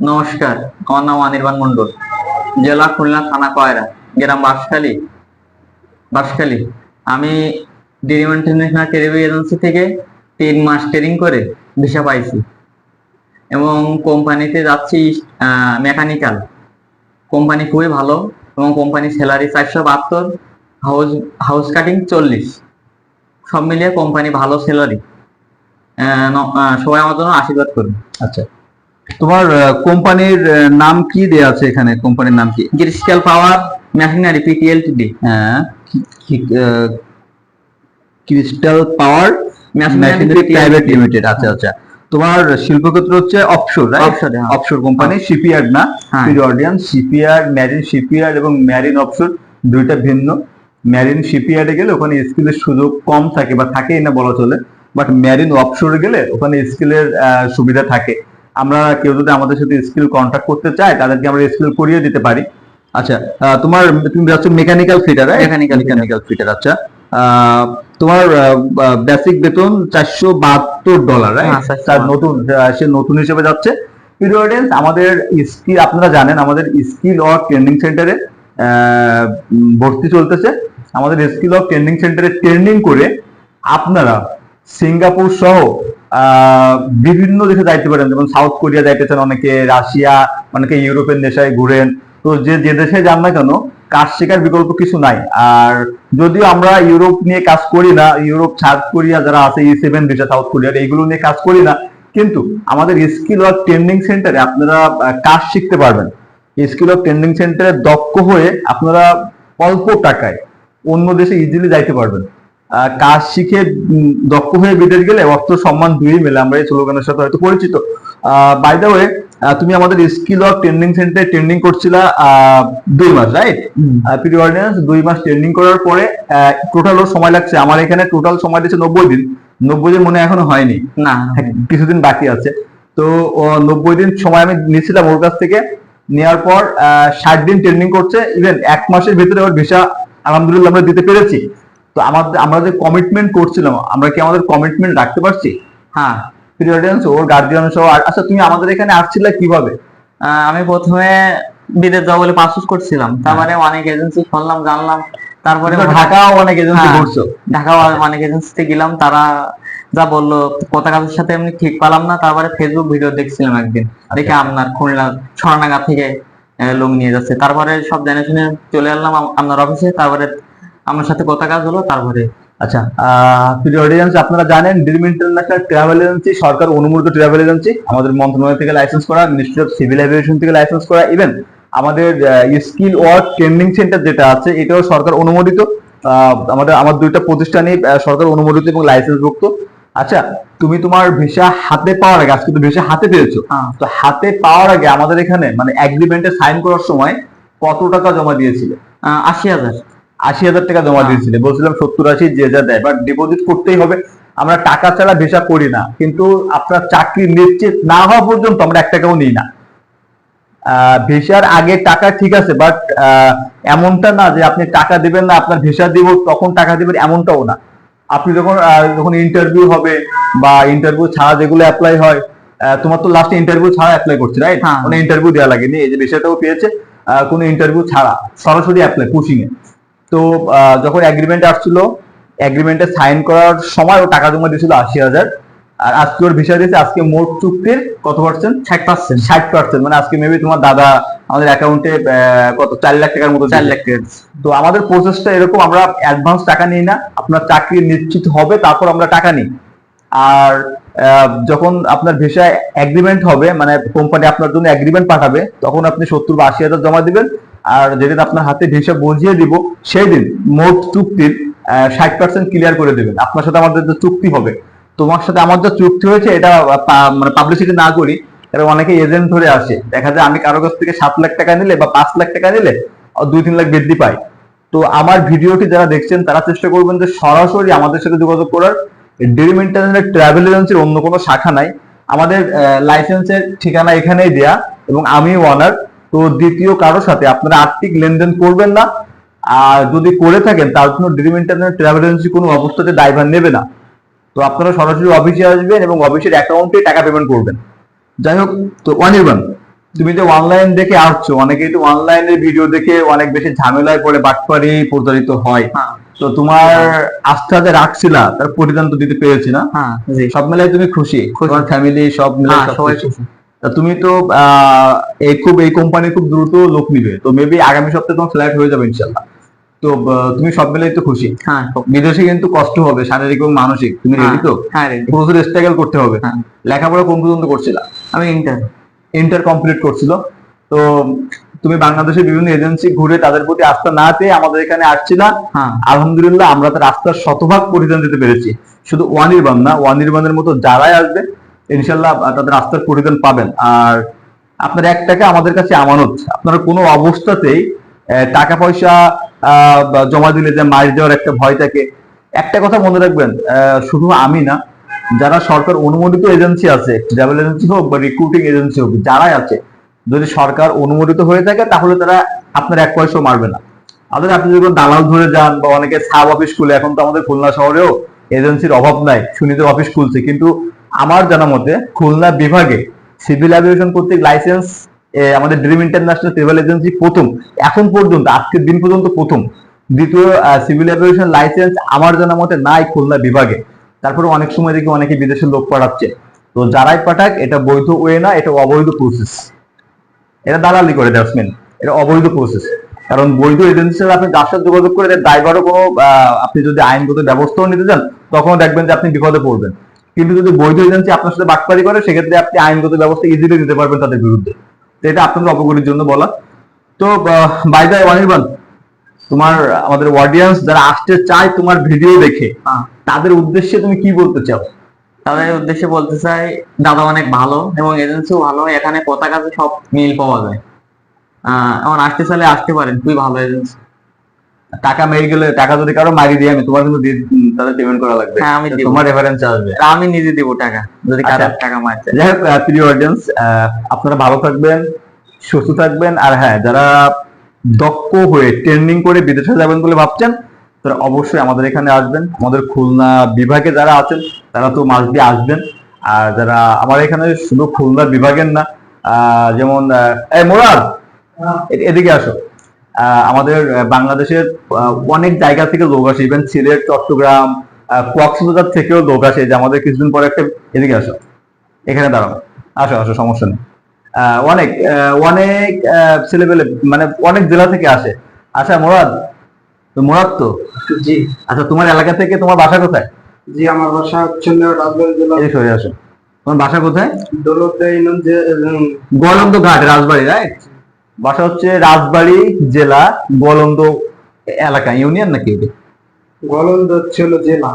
নমস্কার, আমার নাম অনির্বাণ মন্ডল জেলা খুলনা থানা কয়রা গ্রাম বাঁশখালী বাঁশখালী। আমি ডিরিম ইন্টারন্যাশনাল টেলিভি এজেন্সি থেকে তিন মাস ট্রেনিং করে ভিসা পাইছি এবং কোম্পানিতে যাচ্ছি মেকানিক্যাল কোম্পানি খুবই ভালো এবং কোম্পানির স্যালারি চারশো বাহাত্তর হাউস হাউস কাটিং চল্লিশ। সব মিলিয়ে কোম্পানি ভালো স্যালারি সবাই আমার জন্য আশীর্বাদ করুন। আচ্ছা। তোমার কোম্পানির নাম কি দেয়া আছে এখানে? কোম্পানির নাম কি? গ্রিস্টাল পাওয়ার মেশিনারি পিটিএলটিডি হ্যাঁ crystal power machinery private limited আচ্ছা আচ্ছা। তোমার শিল্পক্ষেত্র হচ্ছে অফশোর হ্যাঁ। অফশোর কোম্পানি শিপইয়ার্ড না? হ্যাঁ। পিরিয়ডিয়ান শিপইয়ার্ড ম্যারিন শিপইয়ার্ড এবং ম্যারিন অফশোর দুইটা ভিন্ন। ম্যারিন শিপইয়ার্ডে গেলে ওখানে স্কিলের সুযোগ কম থাকে বা থাকেই না বলা চলে। বাট ম্যারিন অফশোরে গেলে ওখানে স্কিলের সুবিধা থাকে। আমরা কেউ যদি আমাদের সাথে স্কিল কন্ট্যাক্ট করতে চায় তাদেরকে আমরা স্কিল করিয়ে দিতে পারি। আচ্ছা তোমার তুমি যাচ্ছ mechanical fitter fitter। Mechanical fitter আচ্ছা। তোমার বেসিক বেতন চারশো বাহাত্তর ডলার হ্যাঁ, 472 তার নতুন সে নতুন হিসেবে যাচ্ছে। পিরিয়ডেন্স আমাদের স্কিল আপনারা জানেন আমাদের স্কিল অর ট্রেনিং সেন্টারে ভর্তি চলতেছে। আমাদের স্কিল অফ ট্রেনিং সেন্টারে ট্রেনিং করে আপনারা সিঙ্গাপুর সহ বিভিন্ন দেশে যাইতে পারেন। যেমন সাউথ কোরিয়া যাইতেছেন অনেকে রাশিয়া, অনেকে ইউরোপের দেশে ঘুরেন। তো যে যে দেশে যান না কেন, কাজ শেখার বিকল্প কিছু নাই। আর যদিও আমরা ইউরোপ নিয়ে কাজ করি না, ইউরোপ, সাউথ কোরিয়া যারা আছে, ই সেভেন দেশে, সাউথ কোরিয়ার, এইগুলো নিয়ে কাজ করি না। কিন্তু আমাদের স্কিল অফ ট্রেনিং সেন্টারে আপনারা কাজ শিখতে পারবেন। স্কিল অফ ট্রেনিং সেন্টারে দক্ষ হয়ে আপনারা অল্প টাকায় অন্য দেশে ইজিলি যাইতে পারবেন। কাজ শিখে দক্ষ হয়ে বিদেশ গেলে অর্থ সম্মান দুই মেলে। আমরা এই স্লোগানের সাথে হয়তো পরিচিত। বাই দ্য ওয়ে তুমি আমাদের স্কিল অফ ট্রেনিং সেন্টারে ট্রেনিং করছিলা দুই মাস রাইট পিরিয়ডিয়ান্স দুই মাস ট্রেনিং করার পরে টোটাল ওর সময় লাগছে। আমার এখানে টোটাল সময় দিচ্ছে নব্বই দিন। নব্বই দিন মনে এখনও হয়নি। না কিছুদিন বাকি আছে। তো নব্বই দিন সময় আমি নিয়েছিলাম ওর কাছ থেকে। নেওয়ার পর ষাট দিন ট্রেনিং করছে। ইভেন এক মাসের ভিতরে ওর ভিসা আলহামদুলিল্লাহ আমরা দিতে পেরেছি। তো আমাদের আমরা যে কমিটমেন্ট করছিলাম আমরা কি আমাদের কমিটমেন্ট রাখতে পারছি? হ্যাঁ। পিরিয়ডিয়ান্স ওর গার্জিয়ান সহ আচ্ছা তুমি আমাদের এখানে আসছিলে কীভাবে? আমি প্রথমে বিদেশ যাব বলে পাসপোর্ট করছিলাম। তারপরে অনেক এজেন্সি শুনলাম জানলাম। তারপরে ঢাকাও অনেক এজেন্সি হ্যাঁ। করছ ঢাকা অনেক এজেন্সিতে গেলাম। তারা যা বলল কথা কাজের সাথে এমনি ঠিক পেলাম না। তারপরে ফেসবুক ভিডিও দেখছিলাম একদিন। দেখে আপনার খুলনা ছড়ানাগা থেকে লোক নিয়ে যাচ্ছে। তারপরে সব জেনে শুনে চলে এলাম আপনার অফিসে তারপরে আমার সাথে কথা কাজ হলো তারপরে আচ্ছা পিরিয়ডিয়ান্স আপনারা জানেন ড্রিম ইন্টারন্যাশনাল ট্রাভেল এজেন্সি সরকার অনুমোদিত ট্রাভেল এজেন্সি আমাদের মন্ত্রণালয় থেকে লাইসেন্স করা মিনিস্ট্রি অফ সিভিল এভিয়েশন থেকে লাইসেন্স করা ইভেন আমাদের স্কিল ওয়ার্ক ট্রেনিং সেন্টার যেটা আছে এটাও সরকার অনুমোদিত আমাদের আমার দুইটা প্রতিষ্ঠানই সরকার অনুমোদিত এবং লাইসেন্সভুক্ত আচ্ছা তুমি তোমার ভিসা হাতে পাওয়ার আগে আজকে তো ভিসা হাতে পেয়েছ হ্যাঁ, তো হাতে পাওয়ার আগে আমাদের এখানে মানে এগ্রিমেন্টে সাইন করার সময় কত টাকা জমা দিয়েছিলে? আশি হাজার। আশি হাজার টাকা জমা হ্যাঁ। দিয়েছিলে। বলছিলাম সত্তর আশি যে যা দেয়। বাট ডিপোজিট করতেই হবে। আমরা টাকা ছাড়া ভিসা করি না। কিন্তু আপনার চাকরি নিশ্চিত না হওয়া পর্যন্ত আমরা এক টাকাও নিই না। ভিসার আগে টাকা ঠিক আছে বাট এমনটা না যে আপনি টাকা দিবেন না আপনার ভিসা দিব তখন টাকা দিবেন এমনটাও না। আপনি যখন যখন ইন্টারভিউ হবে বা ইন্টারভিউ ছাড়া যেগুলো অ্যাপ্লাই হয় তোমার তো লাস্টে ইন্টারভিউ ছাড়া অ্যাপ্লাই করছে রাইট। মানে ইন্টারভিউ দেওয়া লাগেনি। এই যে বিষয়টাও পেয়েছে কোনো ইন্টারভিউ ছাড়া সরাসরি অ্যাপ্লাই পুশিং এ। তো যখন এগ্রিমেন্ট আসছিল এগ্রিমেন্টে সাইন করার সময় ও টাকা জমা দিয়েছিল আশি হাজার। আর আজকে ওর ভিসা দিয়েছে আজকে মোট চুক্তির কত পার্সেন্ট ষাট পার্সেন্ট ষাট পার্সেন্ট মানে আজকে মেবি তোমার দাদা আমাদের অ্যাকাউন্টে কত? চার লাখ টাকার মতো চার। লাখ টাকা তো আমাদের প্রসেসটা এরকম আমরা অ্যাডভান্স টাকা নিই না আপনার চাকরি নিশ্চিত হবে তারপর আমরা টাকা নিই। আর যখন আপনার ভিসা এগ্রিমেন্ট হবে মানে কোম্পানি আপনার জন্য এগ্রিমেন্ট পাঠাবে তখন আপনি সত্তর বা আশি হাজার জমা দিবেন আর যেদিন আপনার হাতে ভিসা বুঝিয়ে দিব সেই দিন মোট চুক্তির ষাট পার্সেন্ট ক্লিয়ার করে দেবেন। আপনার সাথে আমাদের যে চুক্তি হবে। তোমার সাথে আমার যে চুক্তি হয়েছে, এটা মানে পাবলিসিটি না করি এরা অনেকে এজেন্ট ধরে আসে। দেখা যায় আমি কারও কাছ থেকে সাত লাখ টাকা নিলে বা পাঁচ লাখ টাকা নিলে দুই তিন লাখ বৃদ্ধি পাই তো আমার ভিডিওটি যারা দেখছেন, তারা চেষ্টা করবেন যে সরাসরি আমাদের সাথে যোগাযোগ করার। ড্রিম ইন্টারনেট ট্রাভেল এজেন্সির অন্য কোনো শাখা নাই। আমাদের লাইসেন্সের ঠিকানা এখানেই দেয়া এবং আমি ওয়ানার তো দ্বিতীয় কারোর সাথে আপনারা আর্থিক লেনদেন করবেন না। আর যদি করে থাকেন তার জন্য ড্রিম ইন্টারনেট ট্রাভেল এজেন্সি কোনো অবস্থাতে দায়ভার নেবে না। তো আপনারা সরাসরি অফিসে আসবেন এবং অফিসের অ্যাকাউন্টে টাকা পেমেন্ট করবেন। যাই হোক তো অনির্বাণ তুমি যে অনলাইন দেখে আসছো অনেকেই তো অনলাইনের ভিডিও দেখে অনেক বেশি ঝামেলায় পড়ে বাটপারি প্রতারিত হয়। হ্যাঁ। তো তোমার আস্থা যে রাখছিলা তার পরিধান তো দিতে পেরেছি না? হ্যাঁ সব মিলাই তুমি খুশি? খুশি। তোমার ফ্যামিলি সব মিলে হ্যাঁ, সবাই খুশি। তা তুমি তো এই খুব এই কোম্পানি খুব দ্রুত লোক নিবে। তো মেবি আগামী সপ্তাহে তোমার ফ্ল্যাট হয়ে যাবে ইনশাল্লাহ তো তুমি সব মিলাই তো খুশি। হ্যাঁ। বিদেশে কিন্তু কষ্ট হবে শারীরিক এবং মানসিক। তুমি রেডি তো? হ্যাঁ প্রচুর স্ট্রাগল করতে হবে। হ্যাঁ। লেখাপড়া কোন পর্যন্ত করছিলা? আমি ইন্টার ইন্টার কমপ্লিট করছিল। তো তুমি বাংলাদেশের বিভিন্ন এজেন্সি ঘুরে তাদের প্রতি আস্থা না পেয়ে আমাদের এখানে আসছিলা। হ্যাঁ। আলহামদুলিল্লাহ আমরা তার রাস্তার শতভাগ পরিধান দিতে পেরেছি। শুধু ওয়ানির্বাণ না ওয়ানির্বাণের মতো যারাই আসবে ইনশাল্লাহ তাদের রাস্তার পরিধান পাবেন। আর আপনার এক টাকা আমাদের কাছে আমানত। আপনারা কোনো অবস্থাতেই টাকা পয়সা জমা দিলে যে মার দেওয়ার একটা ভয় থাকে, একটা কথা মনে রাখবেন শুধু আমি না, যারা সরকার অনুমোদিত এজেন্সি আছে, ট্রাভেল এজেন্সি হোক বা রিক্রুটিং এজেন্সি হোক, যারাই আছে, যদি সরকার অনুমোদিত হয়ে থাকে, তাহলে তারা আপনার এক পয়সাও মারবে না। আমাদের আপনি যখন দালাল ধরে যান বা অনেকে সাব অফিস খুলে, এখন তো আমাদের খুলনা শহরেও এজেন্সির অভাব নাই সুনীদের অফিস খুলছে, কিন্তু আমার জানা মতে খুলনা বিভাগে সিভিল অ্যাভিয়েশন কর্তৃক লাইসেন্স আমাদের ড্রিম ইন্টারন্যাশনাল ট্রাভেল এজেন্সি প্রথম, এখন পর্যন্ত, আজকের দিন পর্যন্ত প্রথম, দ্বিতীয় সিভিল অ্যাভিয়েশন লাইসেন্স আমার জানা মতে নাই খুলনা বিভাগে। তারপরে অনেক সময় দেখি অনেকে বিদেশের লোক পাঠাচ্ছে। তো যারাই পাঠাক, এটা বৈধ ওয়ে না, এটা অবৈধ প্রসেস এটা দালালি করে দ্যাটসম্যান এটা অবৈধ প্রসেস কারণ বৈধ এজেন্সির সাথে আপনি যার সাথে যোগাযোগ করে, এর দায়ভারও কোনো আপনি যদি আইনগত ব্যবস্থাও নিতে চান তখন দেখবেন যে আপনি বিপদে পড়বেন। কিন্তু যদি বৈধ এজেন্সি আপনার সাথে বাটপারি করে সেক্ষেত্রে আপনি আইনগত ব্যবস্থা ইজিলি নিতে পারবেন তাদের বিরুদ্ধে। তো এটা আপনাদের অবগতির জন্য বলা। তো বাই দ্য অনির্বাণ তোমার আমাদের অডিয়েন্স যারা আসতে চায় তোমার ভিডিও দেখে হ্যাঁ। তাদের উদ্দেশ্যে তুমি কি বলতে চাও? তাদের উদ্দেশ্যে বলতে চাই দাদা অনেক ভালো এবং এজেন্সিও ভালো এখানে কথা কাজে সব মিল পাওয়া যায়। আহ এখন আসতে চাইলে আসতে পারেন খুবই ভালো এজেন্সি টাকা মেরে গেলে টাকা যদি কারও মারি দিয়ে আমি তোমার কিন্তু তাদের পেমেন্ট করা লাগবে। হ্যাঁ, আমি তোমার রেফারেন্স আসবে। আর আমি নিজে দিব টাকা যদি কারও আচ্ছা। টাকা মারতে যাই হোক প্রিয় অডিয়েন্স আপনারা ভালো থাকবেন সুস্থ থাকবেন আর হ্যাঁ যারা দক্ষ হয়ে ট্রেনিং করে বিদেশে যাবেন বলে ভাবছেন তারা অবশ্যই আমাদের এখানে আসবেন। আমাদের খুলনা বিভাগে যারা আছেন তারা তো মাস দিয়ে আসবেন। আর যারা আমার এখানে শুধু খুলনা বিভাগের না যেমন মোরাদ এদিকে আসো। আমাদের বাংলাদেশের অনেক জায়গা থেকে লোক আসে। ইভেন সিলেট চট্টগ্রাম কক্সবাজার থেকেও লোক আসে যে আমাদের কিছুদিন পরে একটা এদিকে আসো। এখানে দাঁড়াও। আসো আসো সমস্যা নেই। অনেক অনেক ছেলেপেলে মানে অনেক জেলা থেকে আসে। আচ্ছা মোরাদ তো মোরাদ তো? জি। আচ্ছা তোমার এলাকা থেকে তোমার বাসা কোথায়? জি আমার বাসা হচ্ছে রাজবাড়ি জেলা। সরে আসো। তোমার বাসা কোথায়? যে উম, ঘাট রাজবাড়ি রাইট বাসা হচ্ছে রাজবাড়ি জেলা গোয়ালন্দ এলাকা ইউনিয়ন নাকি? গলন্দ হচ্ছে জেলা।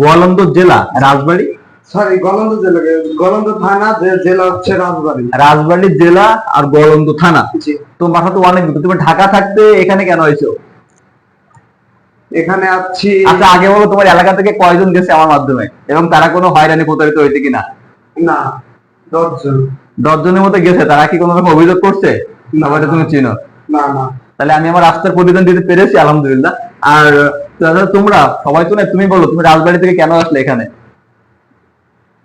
গোয়ালন্দ জেলা রাজবাড়ি? সরি গলন্দ জেলা গলন্দ থানা জেলা হচ্ছে রাজবাড়ি। রাজবাড়ি জেলা আর গোয়ালন্দ থানা। তো বাসা তো অনেক তুমি ঢাকা থাকতে এখানে কেন হয়েছো এখানে আছি আচ্ছা আগে বলো তোমার এলাকা থেকে কয়জন গেছে আমার মাধ্যমে? এবং তারা কোনো হয়রানি প্রতারিত হয়েছে কিনা? না দশজন। দশ জনের মতো গেছে তারা কি কোনো রকম অভিযোগ করছে? না। সবাই তুমি চিনো। না না। তাহলে আমি আমার রাস্তার প্রতিদান দিতে পেরেছি আলহামদুলিল্লাহ। আর তোমরা সবাই তো না তুমি বলো তুমি রাজবাড়ি থেকে কেন আসলে এখানে?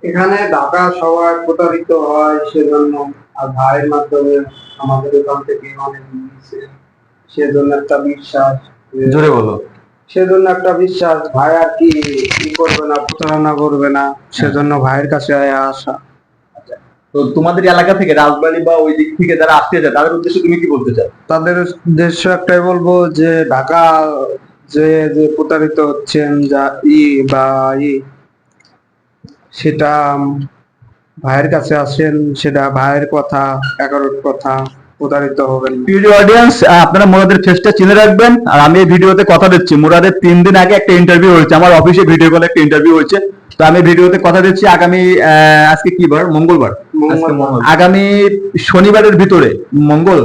এখানে ঢাকা সবাই প্রতারিত হয় সেজন্য আর ভাইয়ের মাধ্যমে আমাদের এখান থেকে অনেক সেজন্য একটা বিশ্বাস জোরে বলো। সেজন্য একটা বিশ্বাস ভাই আর কি কি করবে না প্রতারণা করবে না সেজন্য ভাইয়ের কাছে আসা। তো তোমাদের এলাকা থেকে রাজবাড়ি বা ওই দিক থেকে যারা আসতে চায় তাদের উদ্দেশ্যে তুমি কি বলতে চাও তাদের উদ্দেশ্য একটাই বলব যে ঢাকা যে যে প্রতারিত হচ্ছেন যা ই বা ই সেটা ভাইয়ের কাছে আসেন সেটা ভাইয়ের কথা এগারোর কথা প্রতারিত হবেন। প্রিয় অডিয়েন্স আপনারা মুরাদের ফেসটা চিনে রাখবেন আর আমি এই ভিডিওতে কথা দিচ্ছি মুরাদের তিন দিন আগে একটা ইন্টারভিউ হয়েছে আমার অফিসে ভিডিও কলে একটা ইন্টারভিউ হয়েছে তো আমি ভিডিওতে কথা দিচ্ছি আগামী আহ, আজকে কি বার মঙ্গলবার মঙ্গলবার। মঙ্গল। আগামী শনিবারের ভিতরে মঙ্গল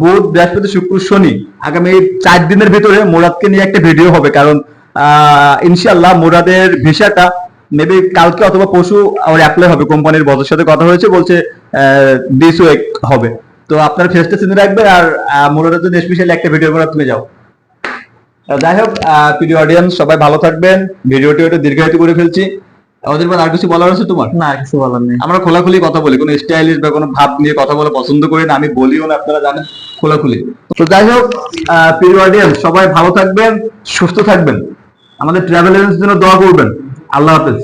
বুধ বৃহস্পতি শুক্র শনি আগামী চার দিনের ভিতরে মুরাদকে নিয়ে একটা ভিডিও হবে কারণ আহ, ইনশাল্লাহ মুরাদের ভিসাটা মেবি কালকে অথবা পরশু আমার অ্যাপ্লাই হবে। কোম্পানির বসের সাথে কথা হয়েছে বলছে দিস উইক হবে। তো আপনার ফেসটা চিনে রাখবেন আর মুরাদের জন্য স্পেশালি একটা ভিডিও করে তুমি যাও। যাই হোক প্রিয় অডিয়েন্স সবাই ভালো থাকবেন। ভিডিওটি একটু দীর্ঘায়িত করে ফেলছি। আমাদের আর কিছু বলার আছে তোমার? না কিছু বলার নেই। আমরা খোলাখুলি কথা বলি কোনো স্টাইলিশ বা কোনো ভাব নিয়ে কথা বলে পছন্দ করি না আমি বলিও না আপনারা জানেন খোলাখুলি। তো যাই হোক প্রিয় অডিয়েন্স সবাই ভালো থাকবেন সুস্থ থাকবেন। আমাদের ট্রাভেল এজেন্সির জন্য দোয়া করবেন। আল্লাহ হাফেজ।